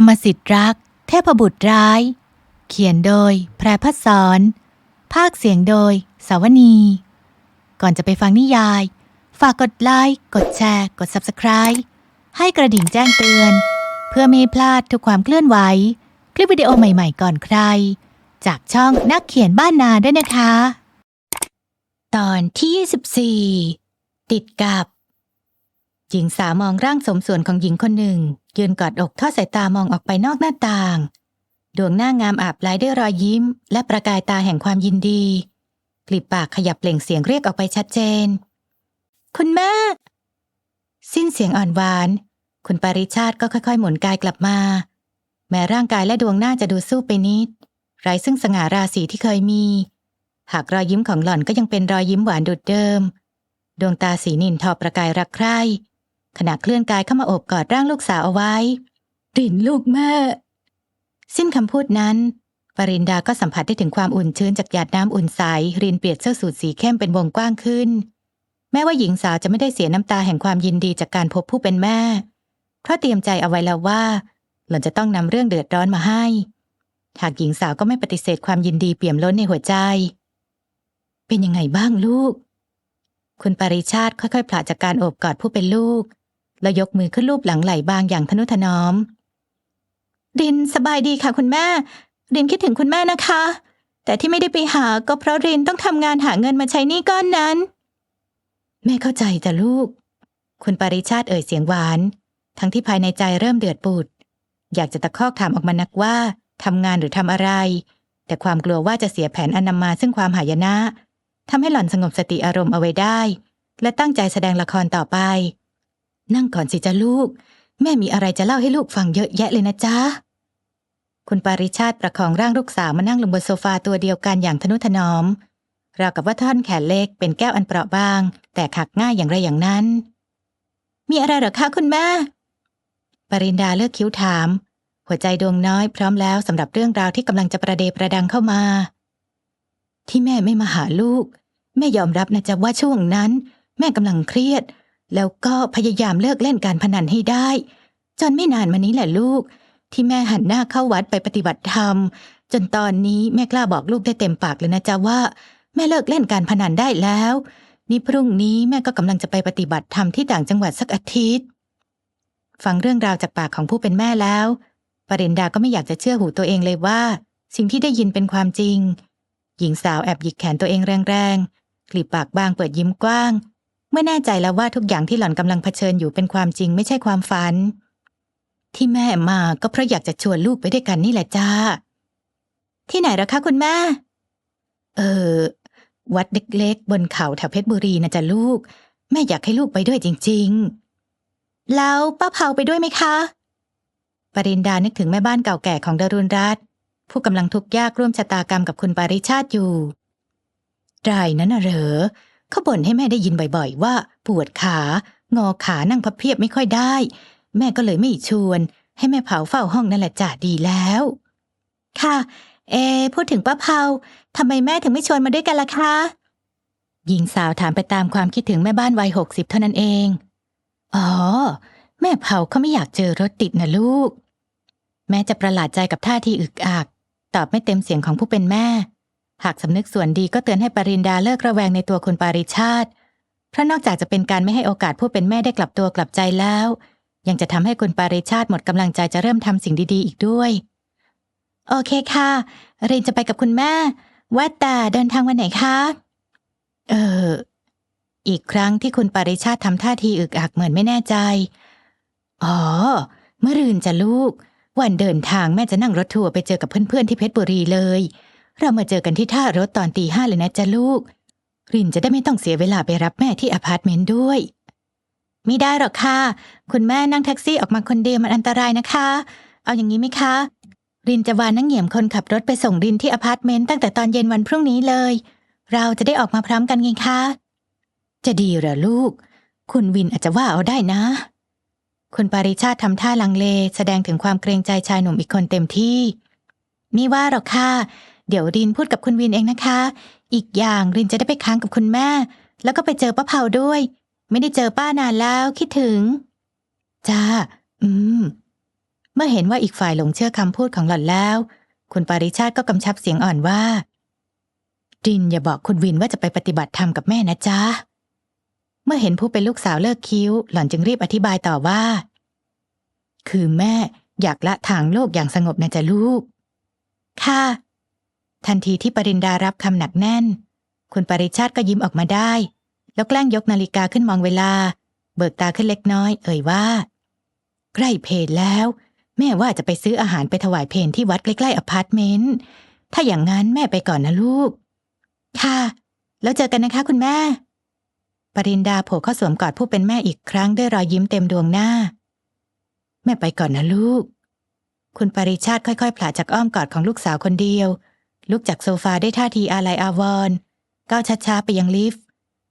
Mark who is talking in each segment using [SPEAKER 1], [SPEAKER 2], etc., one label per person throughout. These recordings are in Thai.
[SPEAKER 1] รรมสิทธิ์รัก เทพบุตรร้าย เขียนโดย แพรพัฒสอนภาคเสียงโดย สาวนี ก่อนจะไปฟังนิยาย ฝากกดไลค์ กดแชร์ กด Subscribe ให้กระดิ่งแจ้งเตือน เพื่อไม่พลาดทุกความเคลื่อนไหว คลิปวิดีโอใหม่ๆก่อนใคร จากช่องนักเขียนบ้านนาด้วยนะคะ ตอนที่ 24 ติดกับ หญิงสาวมองร่างสมส่วนของหญิงคนหนึ่ง ยืนกอดอกทอดสายตามองออกไปนอกหน้าต่าง ดวงหน้างามอาบไล้ด้วยรอยยิ้ม และประกายตาแห่งความยินดีกลีบปากขยับเปล่งเสียงเรียกออกไปชัดเจน คุณแม่ สิ้นเสียงอ่อนหวาน คุณปริชาติก็ค่อยๆ หมุนกายกลับมา แม้ร่างกายและดวงหน้าจะดูสู้ไปนิด ไร้ซึ่งสง่าราศีที่เคยมี หากรอยยิ้มของหล่อนก็ยังเป็นรอยยิ้มหวานดุดเดิม ดวงตาสีนินทอประกายรักใคร่ ขณะเคลื่อนกายเข้ามาโอบกอดร่างลูกสาวเอาไว้รินลูกแม่ สิ้นคำพูดนั้นปรินดาก็สัมผัสได้ถึงความอุ่นชื้นจากหยาดน้ำอุ่นใสรินเปลี่ยนเสื้อสูทสีเข้มเป็นวงกว้างขึ้น แม้ว่าหญิงสาวจะไม่ได้เสียน้ำตาแห่งความยินดีจากการพบผู้เป็นแม่ เพราะเตรียมใจเอาไว้แล้วว่า หล่อนจะต้องนำเรื่องเดือดร้อนมาให้ หากหญิงสาวก็ไม่ปฏิเสธความยินดีเปี่ยมล้นในหัวใจ เป็นยังไงบ้างลูก คุณปริชาติค่อยๆผละจากการโอบกอดผู้เป็นลูก แล้วยกมือขึ้นลูบหลังไหลบางอย่างทนุถนอม รินสบายดีค่ะคุณแม่ รินคิดถึงคุณแม่นะคะ แต่ที่ไม่ได้ไปหาก็เพราะรินต้องทำงานหาเงินมาใช้หนี้ก้อนนั้น แม่เข้าใจจ้ะลูก คุณปริชาติเอ่ยเสียงหวาน ทั้งที่ภายในใจเริ่มเดือดปุด อยากจะตะคอกถามออกมานักว่าทำงานหรือทำอะไร แต่ความกลัวว่าจะเสียแผนอนนำมาซึ่งความหายนะทำให้หล่อนสงบสติอารมณ์เอาไว้ได้ และตั้งใจแสดงละครต่อไป นั่งก่อนสิจ้ะลูก แม่มีอะไรจะเล่าให้ลูกฟังเยอะแยะเลยนะจ๊ะ คุณปาริชาติประคองร่างลูกสาวมานั่งลงบนโซฟาตัวเดียวกันอย่างทนุถนอมราวกับว่าท่อนแขนเล็กเป็นแก้วอันเปราะบาง แต่ขักง่ายอย่างไรอย่างนั้น มีอะไรหรอคะคุณแม่ปรินดาเลือกคิ้วถาม หัวใจดวงน้อยพร้อมแล้วสำหรับเรื่องราวที่กำลังจะประเดประดังเข้ามา ที่แม่ไม่มาหาลูก แม่ยอมรับนะจ๊ะว่าช่วงนั้น แม่กำลังเครียด แล้วก็พยายามเลิกเล่นการพนันให้ได้ จนไม่นานมานี้แหละลูก ที่แม่หันหน้าเข้าวัดไปปฏิบัติธรรม จนตอนนี้แม่กล้าบอกลูกได้เต็มปากเลยนะจ๊ะว่า แม่เลิกเล่นการพนันได้แล้ว นี่พรุ่งนี้แม่ก็กำลังจะไปปฏิบัติธรรมที่ต่างจังหวัดสักอาทิตย์ ฟังเรื่องราวจากปากของผู้เป็นแม่แล้วปรินดาก็ไม่อยากจะเชื่อหูตัวเองเลยว่า สิ่งที่ได้ยินเป็นความจริง หญิงสาวแอบหยิกแขนตัวเองแรงๆกลีบปากบางเปิดยิ้มกว้าง เมื่อแน่ใจแล้วว่าทุกอย่างที่หล่อนกำลังเผชิญอยู่เป็นความจริงไม่ใช่ความฝัน ที่แม่มาก็เพราะอยากจะชวนลูกไปด้วยกันนี่แหละจ้า ที่ไหนล่ะคะคุณแม่ เออ วัดเล็กๆ บนเขาแถวเพชรบุรีนะจ๊ะลูก แม่อยากให้ลูกไปด้วยจริง ๆ แล้วป้าเผาไปด้วยไหมคะ ปรินดานึกถึงแม่บ้านเก่าแก่ของดารุณรัตน์ผู้กำลังทุกข์ยากร่วมชะตากรรมกับคุณปาริชาติอยู่รายนั้นน่ะเหรอ เขาบ่นให้แม่ได้ยินบ่อยๆ ว่า ปวดขา งอขานั่งพับเพียบไม่ค่อยได้ แม่ก็เลยไม่ชวน ให้แม่เผาเฝ้าห้องนั่นแหละจ้ะดีแล้ว ค่ะ เอ พูดถึงป้าเผาทำไมแม่ถึงไม่ชวนมาด้วยกันล่ะคะหญิงสาวถามไปตามความคิดถึงแม่บ้านวัยหกสิบเท่านั้นเอง อ๋อ แม่เผาเขาไม่อยากเจอรถติดนะลูก แม่จะประหลาดใจกับท่าทีอึกอัก ตอบไม่เต็มเสียงของผู้เป็นแม่ หากสำนึกส่วนดีก็เตือนให้ปรินดาเลิกระแวงในตัวคุณปาริชาติ เพราะนอกจากจะเป็นการไม่ให้โอกาสผู้เป็นแม่ได้กลับตัวกลับใจแล้ว ยังจะทำให้คุณปาริชาติหมดกำลังใจจะเริ่มทำสิ่งดีๆ อีกด้วย โอเคค่ะ รินจะไปกับคุณแม่ ว่าแต่เดินทางวันไหนคะ เออ อีกครั้งที่คุณปาริชาติทำท่าทีอึกอักเหมือนไม่แน่ใจ อ๋อ เมื่อรืนจะลูก วันเดินทางแม่จะนั่งรถทัวร์ไปเจอกับเพื่อนๆที่เพชรบุรีเลย เรามาเจอกันที่ท่ารถตอนตีห้าเลยนะจ๊ะลูก รินจะได้ไม่ต้องเสียเวลาไปรับแม่ที่อพาร์ตเมนต์ด้วย ไม่ได้หรอกค่ะ คุณแม่นั่งแท็กซี่ออกมาคนเดียวมันอันตรายนะคะ เอาอย่างนี้ไหมคะ รินจะวานนังเหี่ยมคนขับรถไปส่งรินที่อพาร์ตเมนต์ตั้งแต่ตอนเย็นวันพรุ่งนี้เลย เราจะได้ออกมาพร้อมกันไงคะ จะดีเหรอลูก คุณวินอาจจะว่าเอาได้นะ คุณปาริชาติทำท่าลังเล แสดงถึงความเกรงใจชายหนุ่มอีกคนเต็มที่นี่ว่าหรอกค่ะ เดี๋ยวรินพูดกับคุณวินเองนะคะ อีกอย่างรินจะได้ไปค้างกับคุณแม่ แล้วก็ไปเจอป้าเผาด้วย ไม่ได้เจอป้านานแล้วคิดถึง จ้า อืม เมื่อเห็นว่าอีกฝ่ายหลงเชื่อคำพูดของหล่อนแล้ว คุณปาริชาติก็กำชับเสียงอ่อนว่าดินอย่าบอกคุณวินว่าจะไปปฏิบัติธรรมกับแม่นะจ๊ะ เมื่อเห็นผู้เป็นลูกสาวเลิกคิ้ว หล่อนจึงรีบอธิบายต่อว่า คือแม่อยากละทางโลกอย่างสงบนะจ๊ะลูก ค่ะ ทันทีที่ปรินดารับคำหนักแน่น คุณปริชาติก็ยิ้มออกมาได้ แล้วแกล้งยกนาฬิกาขึ้นมองเวลา เบิกตาขึ้นเล็กน้อย เอ่ยว่า ใกล้เพลแล้ว แม่ว่าจะไปซื้ออาหารไปถวายเพลที่วัดใกล้ๆอพาร์ตเมนต์ถ้าอย่างนั้นแม่ไปก่อนนะลูก ค่ะ แล้วเจอกันนะคะคุณแม่ ปรินดาโผล่เข้าสวมกอดผู้เป็นแม่อีกครั้งด้วยรอยยิ้มเต็มดวงหน้า แม่ไปก่อนนะลูก คุณปริชาติค่อยๆผลาจากอ้อมกอดของลูกสาวคนเดียว ลุกจากโซฟาได้ท่าทีอาลัยอาวรณ์ก้าวช้าๆไปยังลิฟต์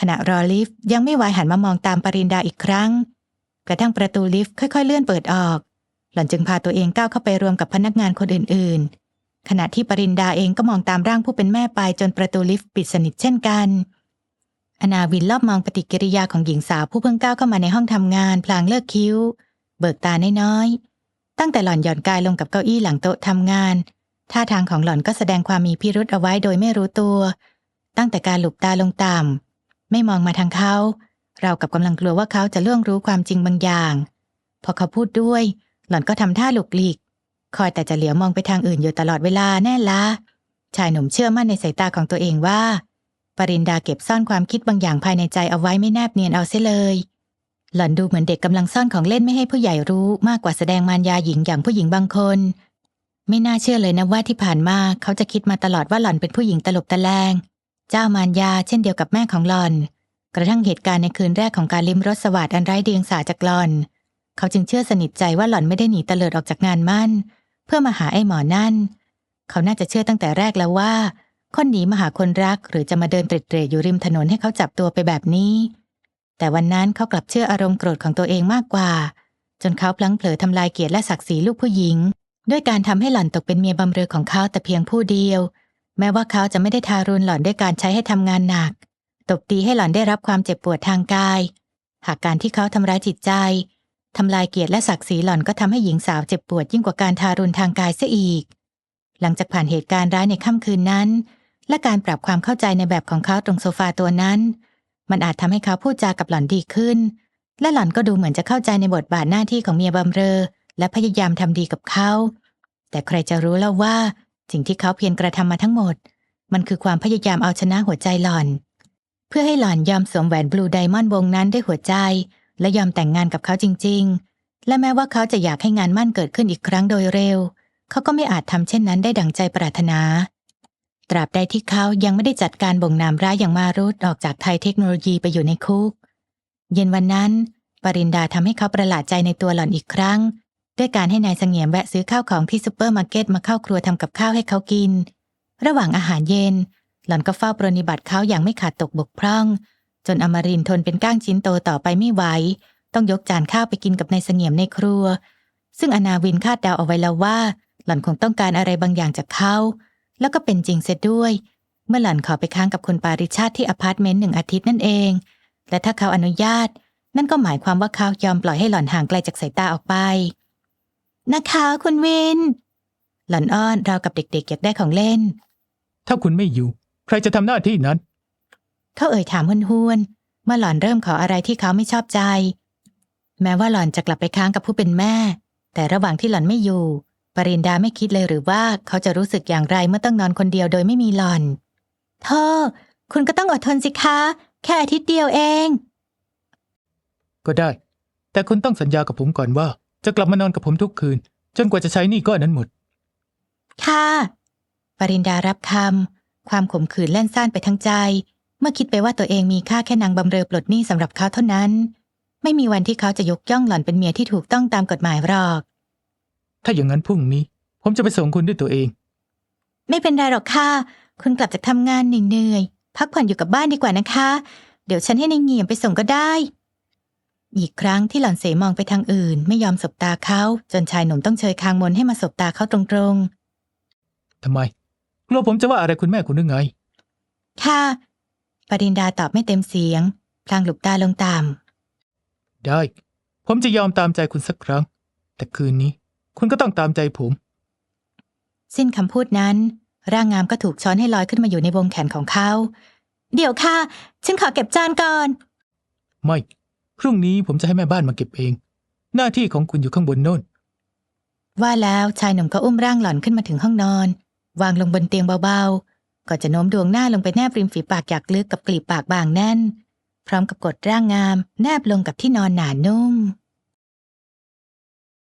[SPEAKER 1] ขณะรอลิฟต์ยังไม่ไหวหันมามองตามปรินดาอีกครั้ง กระทั่งประตูลิฟต์ค่อยๆเลื่อนเปิดออก หล่อนจึงพาตัวเองก้าวเข้าไปรวมกับพนักงานคนอื่นๆ ขณะที่ปรินดาเองก็มองตามร่างผู้เป็นแม่ไปจนประตูลิฟต์ปิดสนิทเช่นกัน อนาวินรอบมองปฏิกิริยาของหญิงสาวผู้เพิ่งก้าวเข้ามาในห้องทำงานพลางเลิกคิ้ว เบิกตาน้อยๆตั้งแต่หล่อนหย่อนกายลงกับเก้าอี้หลังโต๊ะทำงาน ท่าทางของหล่อนก็แสดงความมีพิรุธเอาไว้โดยไม่รู้ตัว ตั้งแต่การหลุบตาลงต่ำไม่มองมาทางเขาเรากับกำลังกลัวว่าเขาจะล่วงรู้ความจริงบางอย่าง พอเขาพูดด้วย หล่อนก็ทำท่าหลุกหลีก คอยแต่จะเหลียวมองไปทางอื่นอยู่ตลอดเวลาแน่ละชายหนุ่มเชื่อมั่นในสายตาของตัวเองว่า ปรินดาเก็บซ่อนความคิดบางอย่างภายในใจเอาไว้ไม่แนบเนียนเอาเสียเลย หล่อนดูเหมือนเด็กกำลังซ่อนของเล่นไม่ให้ผู้ใหญ่รู้มากกว่าแสดงมารยาหญิงอย่างผู้หญิงบางคน ไม่น่าเชื่อเลยนะว่าที่ผ่านมาเขาจะคิดมาตลอดว่าหล่อนเป็นผู้หญิงตลบตะแลง เจ้ามารยาเช่นเดียวกับแม่ของหล่อน กระทั่งเหตุการณ์ในคืนแรกของการลิ้มรสสวัสดิ์อันไร้เดียงสาจากหล่อน เขาจึงเชื่อสนิทใจว่าหล่อนไม่ได้หนีเตลิดออกจากงานมั่น เพื่อมาหาไอ้หมอนั่น เขาน่าจะเชื่อตั้งแต่แรกแล้วว่า คนหนีมาหาคนรักหรือจะมาเดินเตร็ดๆอยู่ริมถนนให้เขาจับตัวไปแบบนี้ แต่วันนั้นเขากลับเชื่ออารมณ์โกรธของตัวเองมากกว่า จนเขาพลั้งเผลอทำลายเกียรติและศักดิ์ศรีลูกผู้หญิง ด้วยการทำให้หล่อนตกเป็นเมียบำเรอของเขาแต่เพียงผู้เดียว แม้ว่าเขาจะไม่ได้ทารุณหล่อนด้วยการใช้ให้ทำงานหนัก ตบตีให้หล่อนได้รับความเจ็บปวดทางกาย หากการที่เขาทำร้ายจิตใจทำลายเกียรติและศักดิ์ศรีหล่อนก็ทำให้หญิงสาวเจ็บปวดยิ่งกว่าการทารุณทางกายเสียอีก หลังจากผ่านเหตุการณ์ร้ายในค่ำคืนนั้น และการปรับความเข้าใจในแบบของเขาตรงโซฟาตัวนั้น มันอาจทำให้เขาพูดจากับหล่อนดีขึ้น และหล่อนก็ดูเหมือนจะเข้าใจในบทบาทหน้าที่ของเมียบำเรอ และพยายามทำดีกับเขา แต่ใครจะรู้แล้วว่า สิ่งที่เขาเพียรกระทำมาทั้งหมด มันคือความพยายามเอาชนะหัวใจหล่อน เพื่อให้หล่อนยอมสวมแหวนบลูไดมอนด์วงนั้นด้วยหัวใจ และยอมแต่งงานกับเขาจริง ๆ และแม้ว่าเขาจะอยากให้งานมั่นเกิดขึ้นอีกครั้งโดยเร็ว เขาก็ไม่อาจทำเช่นนั้นได้ดังใจปรารถนา ตราบใดที่เขายังไม่ได้จัดการบ่งนามร้ายอย่างมารุตออกจากไทยเทคโนโลยีไปอยู่ในคุก เย็นวันนั้นปรินดาทำให้เขาประหลาดใจในตัวหล่อนอีกครั้ง ด้วยการให้นายเสงี่ยมแวะซื้อข้าวของที่ซูเปอร์มาร์เก็ตมาเข้าครัวทำกับข้าวให้เขากิน ระหว่างอาหารเย็น หล่อนก็เฝ้าปรนนิบัติเขาอย่างไม่ขาดตกบกพร่อง จนอมรินทร์ทนเป็นก้างชิ้นโตต่อไปไม่ไหวต้องยกจานข้าวไปกินกับนายเสงี่ยมในครัว ซึ่งอนาวินคาดเดาเอาไว้แล้วว่า หล่อนคงต้องการอะไรบางอย่างจากเขา แล้วก็เป็นจริงเสียด้วย เมื่อหล่อนขอไปค้างกับคุณปาริชาติที่อพาร์ตเมนต์หนึ่งอาทิตย์นั่นเอง และถ้าเขาอนุญาต นั่นก็หมายความว่าเขายอมปล่อยให้หล่อนห่างไกลจากสายตาออกไป นะคะคุณวิน หล่อนอ้อนราวกับเด็กๆ อยากได้ของเล่น
[SPEAKER 2] ถ้าคุณไม่อยู่ ใครจะทำหน้าที่นั้น
[SPEAKER 1] เขาเอ่ยถามห้วนๆเมื่อหล่อนเริ่มขออะไรที่เขาไม่ชอบใจ แม้ว่าหล่อนจะกลับไปค้างกับผู้เป็นแม่ แต่ระหว่างที่หล่อนไม่อยู่ ปรินดาไม่คิดเลยหรือว่าเขาจะรู้สึกอย่างไรเมื่อต้องนอนคนเดียวโดยไม่มีหล่อนเธอคุณก็ต้องอดทนสิคะ แค่อาทิตย์เดียวเอง
[SPEAKER 2] ก็ได้ แต่คุณต้องสัญญากับผมก่อนว่า จะกลับมานอนกับผมทุกคืน จนกว่าจะใช้หนี้ก้อนนั้นหมด
[SPEAKER 1] ค่ะ ปรินดารับคำ ความขมขื่นแล่นซ่านไปทั้งใจ เมื่อคิดไปว่าตัวเองมีค่าแค่นางบำเรอปลดหนี้สำหรับเขาเท่านั้น ไม่มีวันที่เขาจะยกย่องหล่อนเป็นเมียที่ถูกต้องตามกฎหมายหรอก
[SPEAKER 2] ถ้าอย่างนั้นพรุ่งนี้ ผมจะไปส่งคุณด้วยตัวเอง
[SPEAKER 1] ไม่เป็นไรหรอกค่ะ คุณกลับจากทำงานเหนื่อยๆพักผ่อนอยู่กับบ้านดีกว่านะคะ เดี๋ยวฉันให้นายเหงี่ยมไปส่งก็ได้ อีกครั้งที่หล่อนเสมองไปทางอื่น ไม่ยอมสบตาเขาจนชายหนุ่มต้องเชยคางมนให้มาสบตาเขาตรงๆ
[SPEAKER 2] ทำไมกลัวผมจะว่าอะไรคุณแม่คุณหรือไง
[SPEAKER 1] ค่ะ ปรินดาตอบไม่เต็มเสียง พลางหลุบตาลงต่
[SPEAKER 2] ได้ ผมจะยอมตามใจคุณสักครั้ง แต่คืนนี้ คุณก็ต้องตามใจผม
[SPEAKER 1] สิ้นคำพูดนั้น ร่างงามก็ถูกช้อนให้ลอยขึ้นมาอยู่ในวงแขนของเขา เดี๋ยวค่ะ ฉันขอเก็บจานก่อน
[SPEAKER 2] ไม่พ รุ่งนี้ผมจะให้แม่บ้านมาเก็บเอง หน้าที่ของคุณอยู่ข้างบนโน่น
[SPEAKER 1] ว่าแล้วชายหนุ่มก็อุ้มร่างหล่อนขึ้นมาถึงห้องนอน วางลงบนเตียงเบาๆก่อนจะโน้มดวงหน้าลงไปแนบริมฝีปากอยากลึกกับกลีบปากบางแน่น พร้อมกับกดร่างงาม แนบลงกับที่นอนหนานุ่ม